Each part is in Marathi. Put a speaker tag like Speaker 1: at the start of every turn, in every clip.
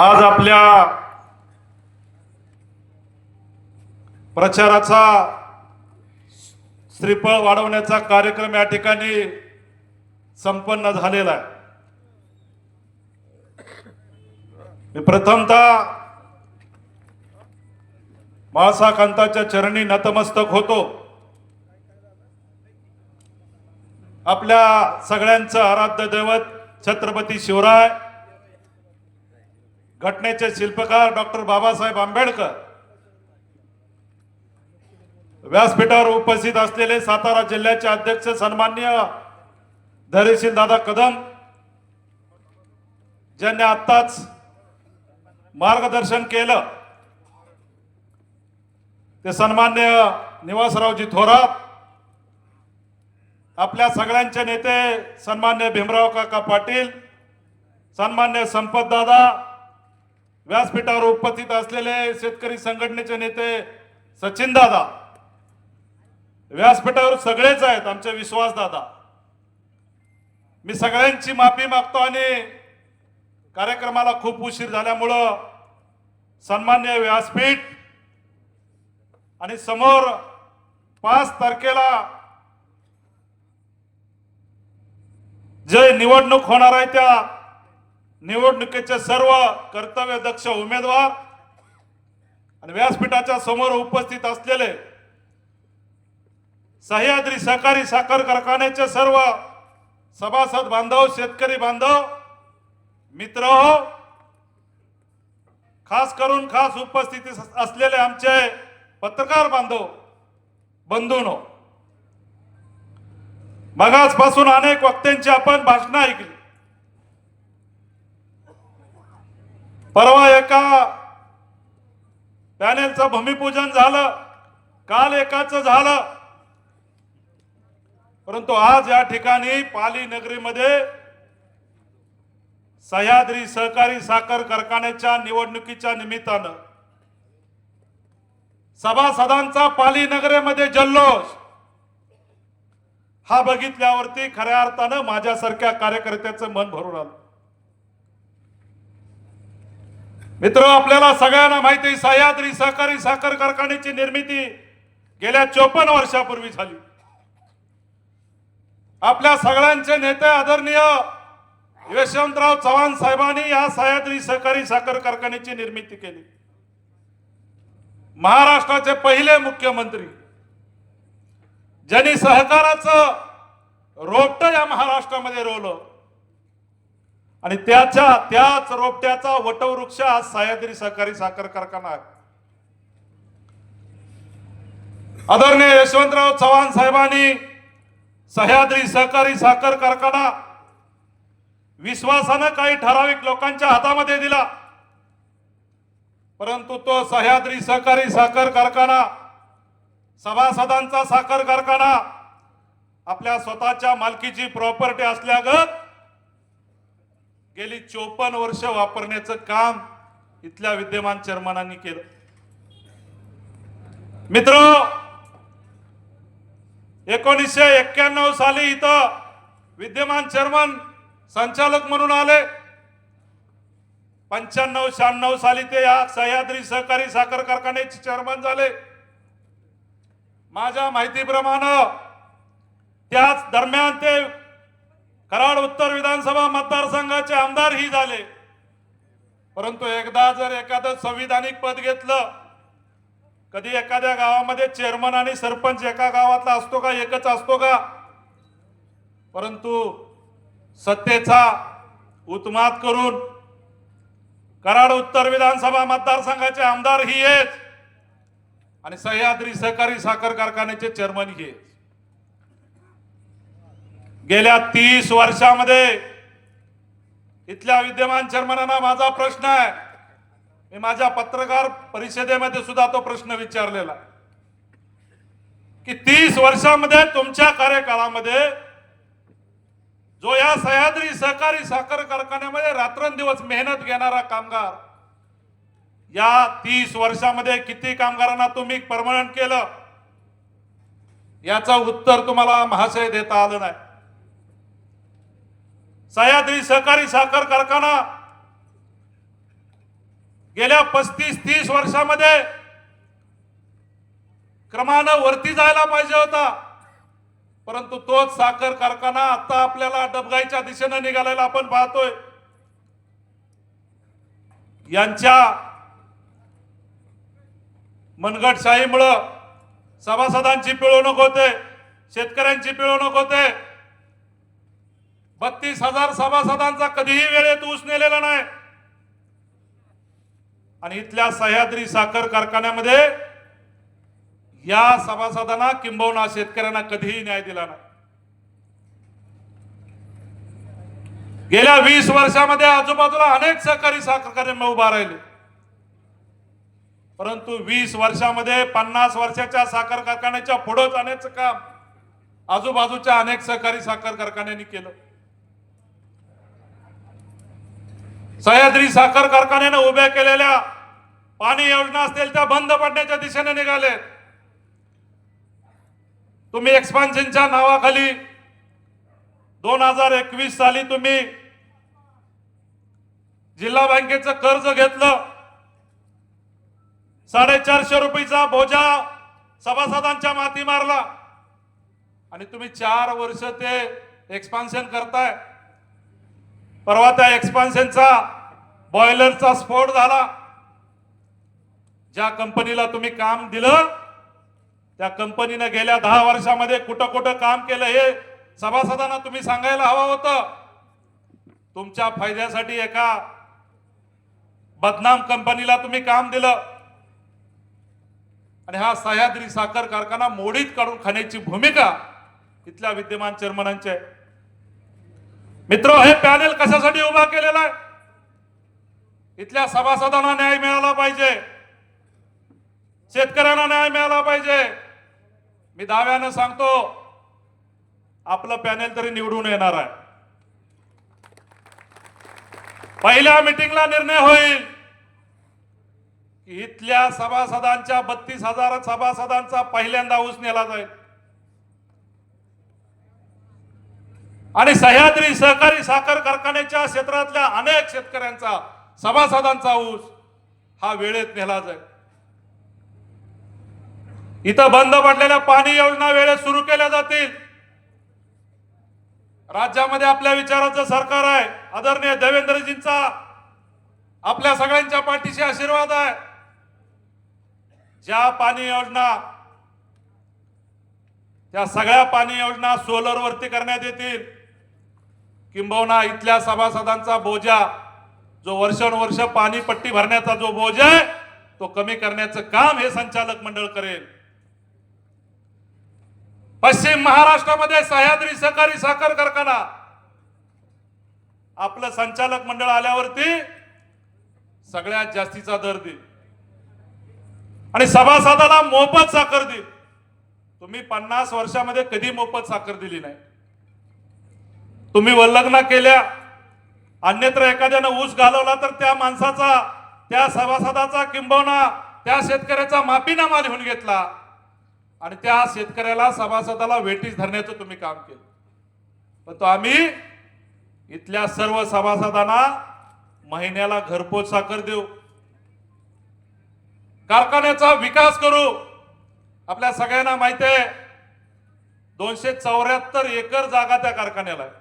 Speaker 1: आज आपल्या प्रचाराचा श्रीफळ वाढवण्याचा कार्यक्रम या ठिकाणी संपन्न झालेला आहे. मी प्रथमतः बाळासाहेबांच्या चरणी नतमस्तक होतो. आपल्या सगळ्यांचं आराध्य दैवत छत्रपती शिवराय घटनेचे शिल्पकार डॉक्टर बाबासाहेब आंबेडकर व्यासपीठावर उपस्थित असलेले सातारा जिल्ह्याचे अध्यक्ष सन्मान्य धरेशील दादा कदम ज्यांनी आत्ताच मार्गदर्शन केलं ते सन्मान्य निवासरावजी थोरात आपल्या सगळ्यांचे नेते सन्मान्य भीमराव काका पाटील सन्मान्य संपतदादा व्यासपीठावर उपस्थित असलेले शेतकरी संघटनेचे नेते सचिन दादा व्यासपीठावर सगळेच आहेत आमचे विश्वास दादा. मी सगळ्यांची माफी मागतो आणि कार्यक्रमाला खूप उशीर झाल्यामुळं सन्मान्य व्यासपीठ आणि समोर पाच तारखेला जे निवडणूक होणार आहे त्या निवडणुकीचे सर्व कर्तव्य दक्ष उमेदवार आणि व्यासपीठाच्या समोर उपस्थित असलेले सह्याद्री सहकारी साखर कारखान्याचे सर्व सभासद बांधव शेतकरी बांधव मित्र हो खास करून खास उपस्थिती असलेले आमचे पत्रकार बांधव बंधूनो हो. मगाचपासून अनेक वक्त्यांची आपण भाषणं ऐकली. परवा एका पॅनेलचं भूमिपूजन झालं काल एकाच झालं. परंतु आज या ठिकाणी पाली नगरीमध्ये सह्याद्री सहकारी साखर कारखान्याच्या निवडणुकीच्या निमित्तानं सभासदांचा पाली नगरेमध्ये जल्लोष. हा बघितल्यावरती खऱ्या अर्थानं माझ्यासारख्या कार्यकर्त्याचं मन भरून आलं. मित्र आपल्याला सगळ्यांना माहिती सह्याद्री सहकारी साखर कारखान्याची निर्मिती गेल्या चोपन्न वर्षापूर्वी झाली. आपल्या सगळ्यांचे नेते आदरणीय यशवंतराव चव्हाण साहेबांनी या सह्याद्री सहकारी साखर कारखान्याची निर्मिती केली. महाराष्ट्राचे पहिले मुख्यमंत्री ज्यांनी सहकाराचं रोपट या महाराष्ट्रामध्ये रोवलं. आणि त्याच्या त्याच रोपट्याचा वटवृक्ष आज सह्याद्री सहकारी साखर कारखाना आहे. आदरणीय यशवंतराव चव्हाण साहेबांनी सह्याद्री सहकारी साखर कारखाना विश्वासानं काही ठराविक लोकांच्या हातामध्ये दिला. परंतु तो सह्याद्री सहकारी साखर कारखाना सभासदांचा साखर कारखाना आपल्या स्वतःच्या मालकीची प्रॉपर्टी असल्यागत गेली चोपन्न वर्ष वापरण्याचं काम इथल्या विद्यमान चेअरमनांनी केलं. मित्र एकोणीसशे एक्क्याण्णव साली इथं विद्यमान चेअरमन संचालक म्हणून आले. पंच्याण्णव शहाण्णव साली ते या सह्याद्री सहकारी साखर कारखान्याचे चेअरमन झाले. माझ्या माहितीप्रमाणे त्याच दरम्यान ते कराड उत्तर विधानसभा मतदारसंघाचे आमदारही झाले. परंतु एकदा जर एखादं संविधानिक पद घेतलं कधी एखाद्या गावामध्ये चेअरमन आणि सरपंच एका गावातला असतो का एकच असतो का? परंतु सत्तेचा उत्मात करून कराड उत्तर विधानसभा मतदारसंघाचे आमदार ही आहेत. आणि सह्याद्री सहकारी साखर कारखान्याचे चेअरमन ही आहेत. गेल्या तीस वर्षामध्ये इथल्या विद्यमान चेअरमनांना माझा प्रश्न आहे. मी माझ्या पत्रकार परिषदेमध्ये सुद्धा तो प्रश्न विचारलेला. की तीस वर्षामध्ये तुमच्या कार्यकाळामध्ये जो या सह्याद्री सहकारी साखर कारखान्यामध्ये रात्रंदिवस मेहनत घेणारा कामगार या तीस वर्षामध्ये किती कामगारांना तुम्ही परमनंट केलं? याचं उत्तर तुम्हाला महाशय देता आलं नाही. सह्याद्री सहकारी साखर कारखाना गेल्या पस्तीस तीस वर्षामध्ये क्रमानं वरती जायला पाहिजे होता. परंतु तोच साखर कारखाना आता आपल्याला डबगाईच्या दिशेने निघालेला आपण पाहतोय. यांच्या मनगटशाहीमुळं सभासदांची पिळवणूक होते शेतकऱ्यांची पिळवणूक होते. बत्तीस हजार सभासदांचा कधीही वेळेत ऊस नेलेला नाही. आणि इथल्या सह्याद्री साखर कारखान्यामध्ये या सभासदांना किंबहुना शेतकऱ्यांना कधीही न्याय दिला नाही. गेल्या वीस वर्षामध्ये आजूबाजूला अनेक सहकारी साखर कारखाने उभा राहिले. परंतु वीस वर्षामध्ये पन्नास वर्षाच्या साखर कारखान्याच्या पुढे जाण्याचं काम आजूबाजूच्या अनेक सहकारी साखर कारखान्यांनी केलं. सह्याद्री साखर कारखान्याने उभ्या केलेल्या पाणी योजना असतील त्या बंद पडण्याच्या दिशेने निघाले तुम्ही एक्सपान्शनच्या नावाखाली दोन हजार एकवीस साली तुम्ही जिल्हा बँकेचं कर्ज घेतलं. साडेचारशे रुपयेचा बोजा सभासदांच्या माती मारला. आणि तुम्ही चार वर्ष ते एक्सपान्शन करताय. परवा त्या एक्सपान्शनचा बॉयलरचा स्फोट झाला. ज्या कंपनीला तुम्ही काम दिलं त्या कंपनीनं गेल्या दहा वर्षामध्ये कुठं कुठं काम केलं हे सभासदांना तुम्ही सांगायला हवं होतं. तुमच्या फायद्यासाठी एका बदनाम कंपनीला तुम्ही काम दिलं. आणि हा सह्याद्री साखर कारखाना मोडीत काढून खाण्याची भूमिका इथल्या विद्यमान चेअरमनांची आहे. मित्र हे पॅनेल कशासाठी उभा केलेला आहे? इथल्या सभासदांना न्याय मिळाला पाहिजे. शेतकऱ्यांना न्याय मिळाला पाहिजे. मी दाव्यानं सांगतो आपलं पॅनेल तरी निवडून येणार आहे. पहिल्या मिटिंगला निर्णय होईल. इथल्या सभासदांच्या बत्तीस हजार सभासदांचा पहिल्यांदा ऊस नेला जाईल. आणि सह्याद्री सहकारी साखर कारखान्याच्या क्षेत्रातल्या अनेक शेतकऱ्यांचा सभासदांचा ऊस हा वेळेत नेला जाईल. इथं बंद पडलेल्या पाणी योजना वेळेत सुरू केल्या जातील. राज्यामध्ये आपल्या विचाराचं सरकार आहे. आदरणीय देवेंद्रजींचा आपल्या सगळ्यांच्या पाठीशी आशीर्वाद आहे. ज्या पाणी योजना त्या सगळ्या पाणी योजना सोलर वरती करण्यात येतील. किंबहुना इथल्या सभासदांचा बोजा जो वर्षानुवर्ष पाणी पट्टी भरण्याचा जो बोजा आहे तो कमी करण्याचं काम हे संचालक मंडळ करेल. पश्चिम महाराष्ट्रामध्ये सह्याद्री सहकारी साखर कारखाना. आपलं संचालक मंडळ आल्यावरती सगळ्यात जास्तीचा दर देईल. आणि सभासदाला मोफत साखर देईल. तुम्ही पन्नास वर्षामध्ये कधी मोफत साखर दिली नाही. तुम्ही वल्लग्न केल्या. अन्यत्र एखाद्यानं ऊस घालवला तर त्या माणसाचा त्या सभासदाचा किंबवना त्या शेतकऱ्याचा माफीनामा लिहून घेतला. आणि त्या शेतकऱ्याला सभासदाला वेटीस धरण्याचं तुम्ही काम केलं. पण तो आम्ही इथल्या सर्व सभासदांना महिन्याला घरपोच साखर देऊ. कारखान्याचा विकास करू. आपल्या सगळ्यांना माहिती आहे दोनशे चौऱ्याहत्तर एकर जागा त्या कारखान्याला आहे.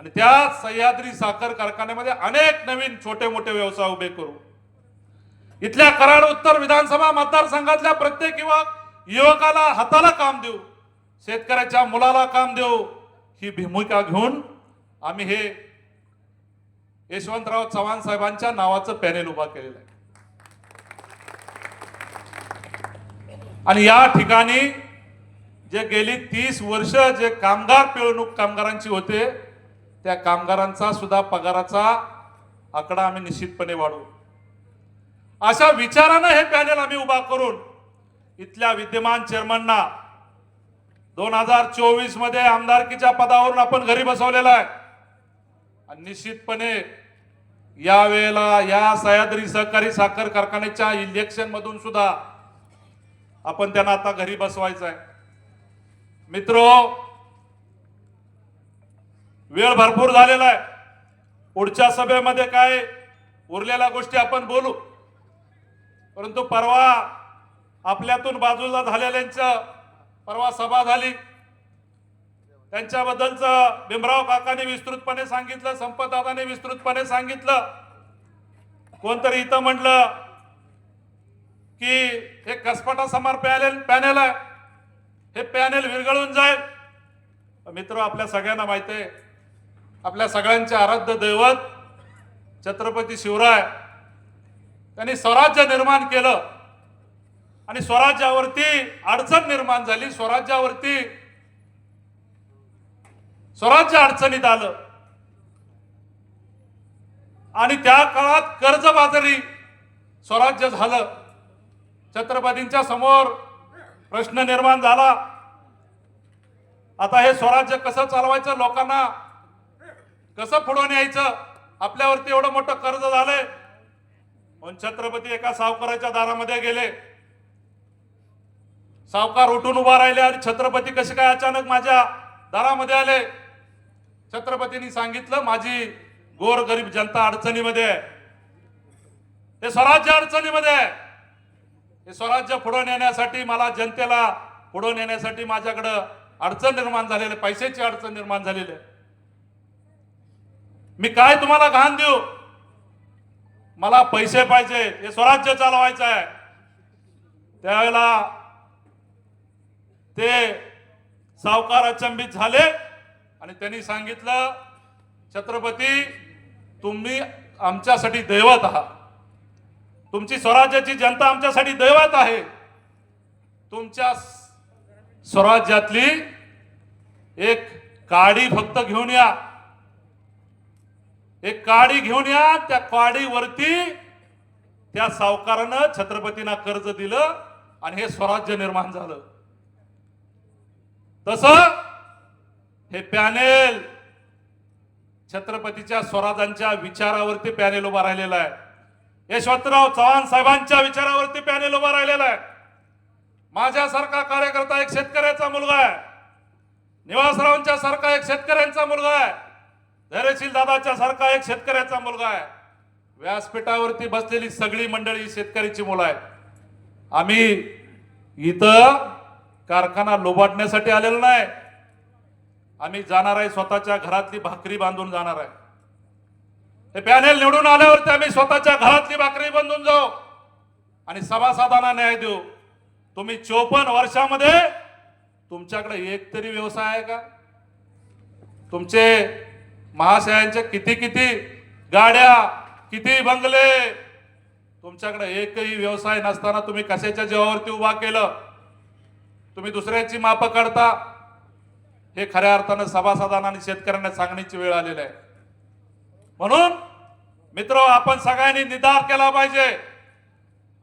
Speaker 1: आणि त्या सह्याद्री साखर कारखान्यामध्ये अनेक नवीन छोटे मोठे व्यवसाय उभे करू. इथल्या कराड उत्तर विधानसभा मतदारसंघातल्या प्रत्येक युवक युवकाला हाताला काम देऊ शेतकऱ्याच्या मुलाला काम देऊ ही भूमिका घेऊन आम्ही हे यशवंतराव चव्हाण साहेबांच्या नावाचं पॅनेल उभा केलेलं आहे. आणि या ठिकाणी जे गेली तीस वर्ष जे कामगार पिळवणूक कामगारांची होते त्या कामगारांचा सुद्धा पगाराचा आकडा आम्ही निश्चितपणे वाढवू. अशा विचारानं हे पॅनेल आम्ही उभा करून इथल्या विद्यमान चेअरमनना दोन हजार चोवीसमध्ये आमदारकीच्या पदावरून आपण घरी बसवलेला आहे. आणि निश्चितपणे या वेळेला या सह्याद्री सहकारी साखर कारखान्याच्या इलेक्शन मधून सुद्धा आपण त्यांना आता घरी बसवायचं आहे. मित्रो वेळ भरपूर झालेला आहे. पुढच्या सभेमध्ये काय उरलेल्या गोष्टी आपण बोलू. परंतु परवा आपल्यातून बाजूला झालेल्यांचं परवा सभा झाली. त्यांच्याबद्दलचं भीमराव काकांनी विस्तृतपणे सांगितलं संपतदादांनी विस्तृतपणे सांगितलं. कोणतरी इथं म्हटलं की हे कसपटा समार पॅनेल पॅनेल आहे. हे पॅनेल विरघळून जाईल. मित्र आपल्या सगळ्यांना माहिती आहे आपल्या सगळ्यांचे आराध्य दैवत छत्रपती शिवराय त्यांनी स्वराज्य निर्माण केलं. आणि स्वराज्यावरती अडचण निर्माण झाली. स्वराज्यावरती स्वराज्य अडचणीत आलं. आणि त्या काळात कर्जबाजारी स्वराज्य झालं. छत्रपतींच्या समोर प्रश्न निर्माण झाला. आता हे स्वराज्य कसं चालवायचं लोकांना कसं पुढून यायचं आपल्यावरती एवढं मोठं कर्ज झालंय? पण छत्रपती एका सावकाराच्या दारामध्ये गेले. सावकार उठून उभा राहिले आणि छत्रपती कसे काय अचानक माझ्या दारामध्ये आले? छत्रपतींनी सांगितलं माझी गोर गरीब जनता अडचणीमध्ये आहे. स्वराज्य अडचणीमध्ये आहे. हे स्वराज्य पुढे नेण्यासाठी मला जनतेला पुढे नेण्यासाठी माझ्याकडं अडचण निर्माण झालेली पैशाची अडचण निर्माण झालेली आहे. मी काय तुम्हाला घाण देऊ? मला पैसे पाहिजे हे स्वराज्य चालवायचं आहे. त्यावेळेला ते सावकार अचंबित झाले आणि त्यांनी सांगितलं छत्रपती तुम्ही आमच्यासाठी दैवत आहात. तुमची स्वराज्याची जनता आमच्यासाठी दैवत आहे. तुमच्या स्वराज्यातली एक काडी फक्त घेऊन या. एक काडी घेऊन या त्या काडीवरती त्या सावकारानं छत्रपतींना कर्ज दिलं आणि हे स्वराज्य निर्माण झालं. तस हे पॅनेल छत्रपतीच्या स्वराजांच्या विचारावरती पॅनेल उभा राहिलेला आहे. यशवंतराव चव्हाण साहेबांच्या विचारावरती पॅनेल उभा राहिलेला आहे. माझ्यासारखा कार्यकर्ता एक शेतकऱ्याचा मुलगा आहे. निवासरावांच्या सारखा एक शेतकऱ्यांचा मुलगा आहे. धैर्यशील दादाच्या सारखा एक शेतकऱ्याचा मुलगा आहे. व्यासपीठावरती बसलेली सगळी मंडळी शेतकऱ्याची मुलं आहेत. आम्ही इथं कारखाना लोबाडण्यासाठी आलेलो नाही. आम्ही जाणार आहे स्वतःच्या घरातली भाकरी बांधून जाणार आहे. हे पॅनेल निवडून आल्यावरती आम्ही स्वतःच्या घरातली भाकरी बांधून जाऊ आणि सभासदांना न्याय देऊ. तुम्ही चोपन्न वर्षामध्ये तुमच्याकडे एक तरी व्यवसाय आहे का? तुमचे महाशयांच्या किती किती गाड्या किती बंगले. तुमच्याकडे एकही व्यवसाय नसताना तुम्ही कशाच्या जीवावरती उभा केलं? तुम्ही दुसऱ्याची माप काढता? हे खऱ्या अर्थानं सभासदांना आणि शेतकऱ्यांना सांगण्याची वेळ आलेली आहे. म्हणून मित्र आपण सगळ्यांनी निधार केला पाहिजे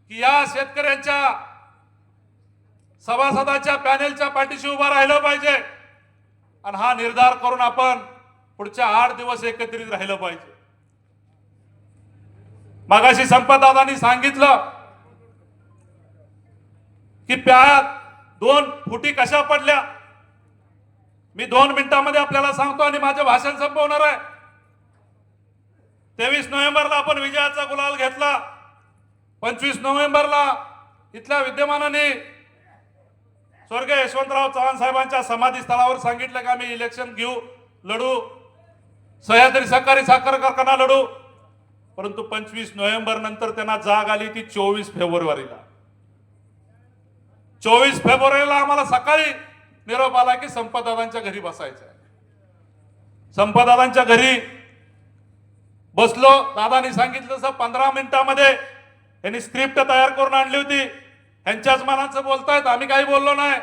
Speaker 1: की या शेतकऱ्यांच्या सभासदाच्या पॅनेलच्या पाठीशी उभा राहिलं पाहिजे. आणि हा निर्धार करून आपण पुढच्या आठ दिवस एकत्रित राहिलं पाहिजे. मागाशी संपतदादांनी सांगितलं की प्यात दोन फुटी कशा पडल्या? मी दोन मिनिटांमध्ये आपल्याला सांगतो आणि माझं भाषण संपवणार आहे. तेवीस नोव्हेंबरला आपण विजयाचा गुलाल घेतला. पंचवीस नोव्हेंबरला इथल्या विद्यमानाने स्वर्गीय यशवंतराव चव्हाण साहेबांच्या समाधी स्थळावर सांगितलं की आम्ही इलेक्शन घेऊ लढू. सह्याद्री सहकारी साखर कारखाना लढू. परंतु पंचवीस नोव्हेंबर नंतर त्यांना जाग आली ती चोवीस फेब्रुवारीला. चोवीस फेब्रुवारीला आम्हाला सकाळी निरोप आला की संपदादांच्या घरी बसायचं आहे घरी बसलो. दादानी सांगितलं सर पंधरा मिनिटामध्ये यांनी स्क्रिप्ट तयार करून आणली होती. ह्यांच्याच मनाचं बोलतायत आम्ही काही बोललो नाही.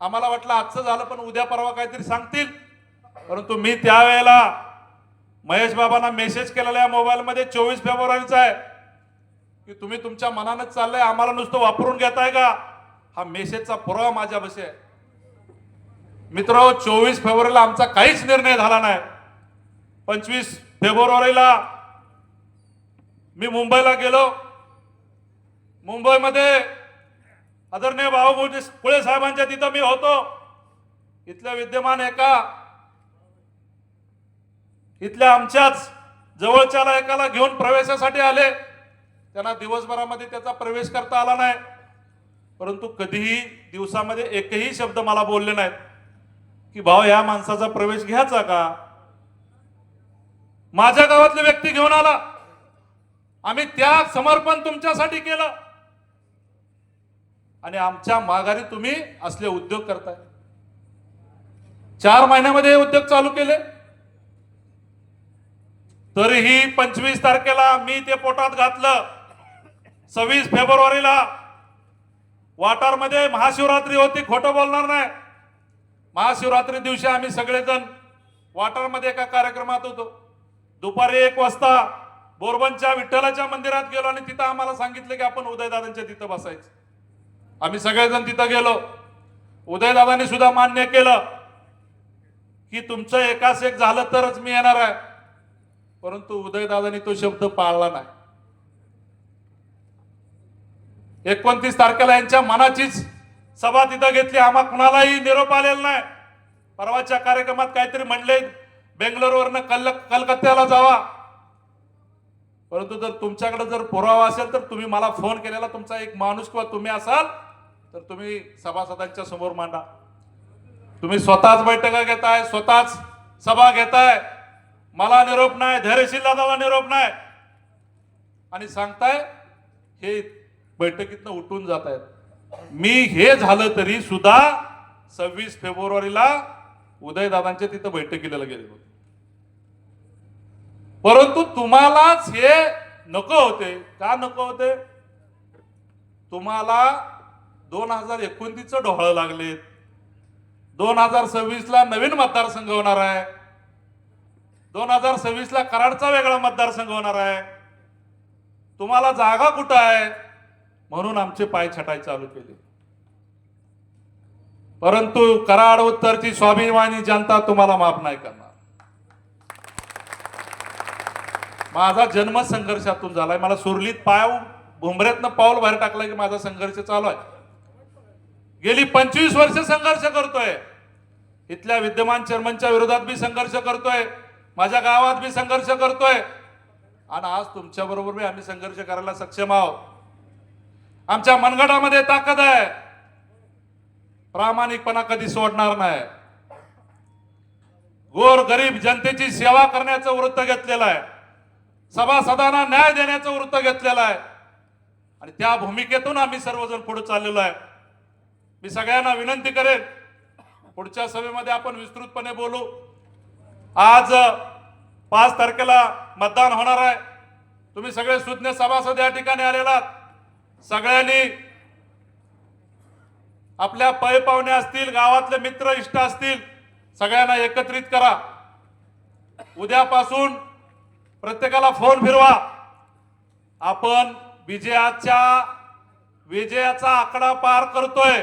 Speaker 1: आम्हाला वाटलं आजचं झालं पण उद्या परवा काहीतरी सांगतील. परंतु मी त्यावेळेला महेश बाबांना मेसेज केलेला या मोबाईलमध्ये चोवीस फेब्रुवारीचा आहे. की तुम्ही तुमच्या मनानंच चाललंय आम्हाला नुसतं वापरून घेताय का? हा मेसेजचा पुरावा माझ्यापाशी आहे. मित्र चोवीस फेब्रुवारीला आमचा काहीच निर्णय झाला नाही. पंचवीस फेब्रुवारीला मी मुंबईला गेलो. मुंबईमध्ये आदरणीय भाऊ पुळे साहेबांच्या तिथं मी होतो. इथल्या विद्यमान एका इथल्या आमच्याच जवळच्याला एकाला घेऊन प्रवेशासाठी आले. त्यांना दिवसभरामध्ये त्याचा प्रवेश करता आला नाही. परंतु कधीही दिवसामध्ये एकही शब्द मला बोलले नाहीत. की भाऊ या माणसाचा प्रवेश घ्यायचा का? माझ्या गावातली व्यक्ती घेऊन आला. आम्ही त्या समर्पण तुमच्यासाठी केलं. आणि आमच्या माघारी तुम्ही असले उद्योग करताय. चार महिन्यामध्ये हे उद्योग चालू केले. तरीही पंचवीस तारखेला मी ते पोटात घातलं. सव्वीस फेब्रुवारीला. वाटारमध्ये महाशिवरात्री होती खोटं बोलणार नाही. महाशिवरात्री दिवशी आम्ही सगळेजण वाटारमध्ये एका कार्यक्रमात होतो. दुपारी एक वाजता बोरबनच्या विठ्ठलाच्या मंदिरात गेलो आणि तिथं आम्हाला सांगितलं की आपण उदयदादांच्या तिथं बसायचं. आम्ही सगळेजण तिथं गेलो. उदयदादांनी सुद्धा मान्य केलं की तुमचं एकास एक झालं तरच मी येणार आहे. परंतु उदयदादांनी तो शब्द पाळला नाही. एकोणतीस तारखेला यांच्या मनाचीच सभा तिथं घेतली. आम्हा कुणालाही निरोप आलेला नाही. परवाच्या कार्यक्रमात काहीतरी म्हणले बेंगलोरवरनं कल कलकत्त्याला जावा. परंतु जर तुमच्याकडे जर पुरावा असेल तर तुम्ही मला फोन केलेला तुमचा एक माणूस किंवा तुम्ही असाल तर तुम्ही सभासदांच्या समोर मांडा. तुम्ही स्वतःच बैठका घेताय स्वतःच सभा घेताय. मला निरोप नाही धैर्यशील दादाला निरोप नाही. आणि सांगताय हे बैठकीतनं उठून जात आहेत मी हे झालं तरी सुद्धा सव्वीस फेब्रुवारीला उदयदादांच्या तिथं बैठकीला गेले होते. परंतु तुम्हालाच हे नको होते. का नको होते? तुम्हाला दोन हजार एकोणतीसचं ढोळं लागलेत. दोन हजार सव्वीसला नवीन मतदारसंघ होणार आहे. दोन हजार सव्वीस ला कराडचा वेगळा मतदारसंघ होणार आहे. तुम्हाला जागा कुठं आहे? म्हणून आमचे पाय छटाई चालू केले. परंतु कराड उत्तरची स्वाभिमानी जनता तुम्हाला माफ नाही करणार. माझा जन्म संघर्षातून झालाय. मला सुरलीत पाय भुमऱ्यातनं पाऊल बाहेर टाकलाय की माझा संघर्ष चालू आहे. गेली पंचवीस वर्ष संघर्ष करतोय. इथल्या विद्यमान चेअरमनच्या विरोधात मी संघर्ष करतोय. माझ्या गावात मी संघर्ष करतोय. आणि आज तुमच्या बरोबर आम्ही संघर्ष करायला सक्षम आहोत. आमच्या मनगटामध्ये ताकद आहे. प्रामाणिकपणा कधी सोडणार नाही. गोर गरीब जनतेची सेवा करण्याचं वृत्त घेतलेलं आहे. सभासदांना न्याय देण्याचं वृत्त घेतलेलं आहे. आणि त्या भूमिकेतून आम्ही सर्वजण पुढे चाललेलो आहे. मी सगळ्यांना विनंती करेन पुढच्या सभेमध्ये आपण विस्तृतपणे बोलू. आज पाच तारखेला मतदान होणार आहे. तुम्ही सगळे सुज्ञ सभासद या ठिकाणी आलेला सगळ्यांनी आपल्या पै पाहुणे असतील गावातले मित्र इष्ट असतील सगळ्यांना एकत्रित करा. उद्यापासून प्रत्येकाला फोन फिरवा. आपण विजयाच्या विजयाचा आकडा पार करतोय.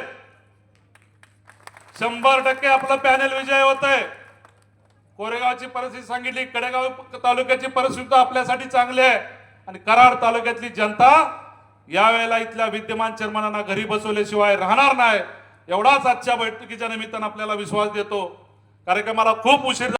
Speaker 1: शंभर टक्के आपलं पॅनेल विजय होतंय. कोरेगावची परिस्थिती सांगितली कडेगाव तालुक्याची परिस्थिती आपल्यासाठी चांगली आहे. आणि कराड तालुक्यातली जनता यावेळेला इथल्या विद्यमान चेअरमनांना घरी बसवल्याशिवाय राहणार नाही. एवढाच आजच्या बैठकीच्या निमित्तानं आपल्याला विश्वास देतो. कार्यक्रमाला खूप उशीर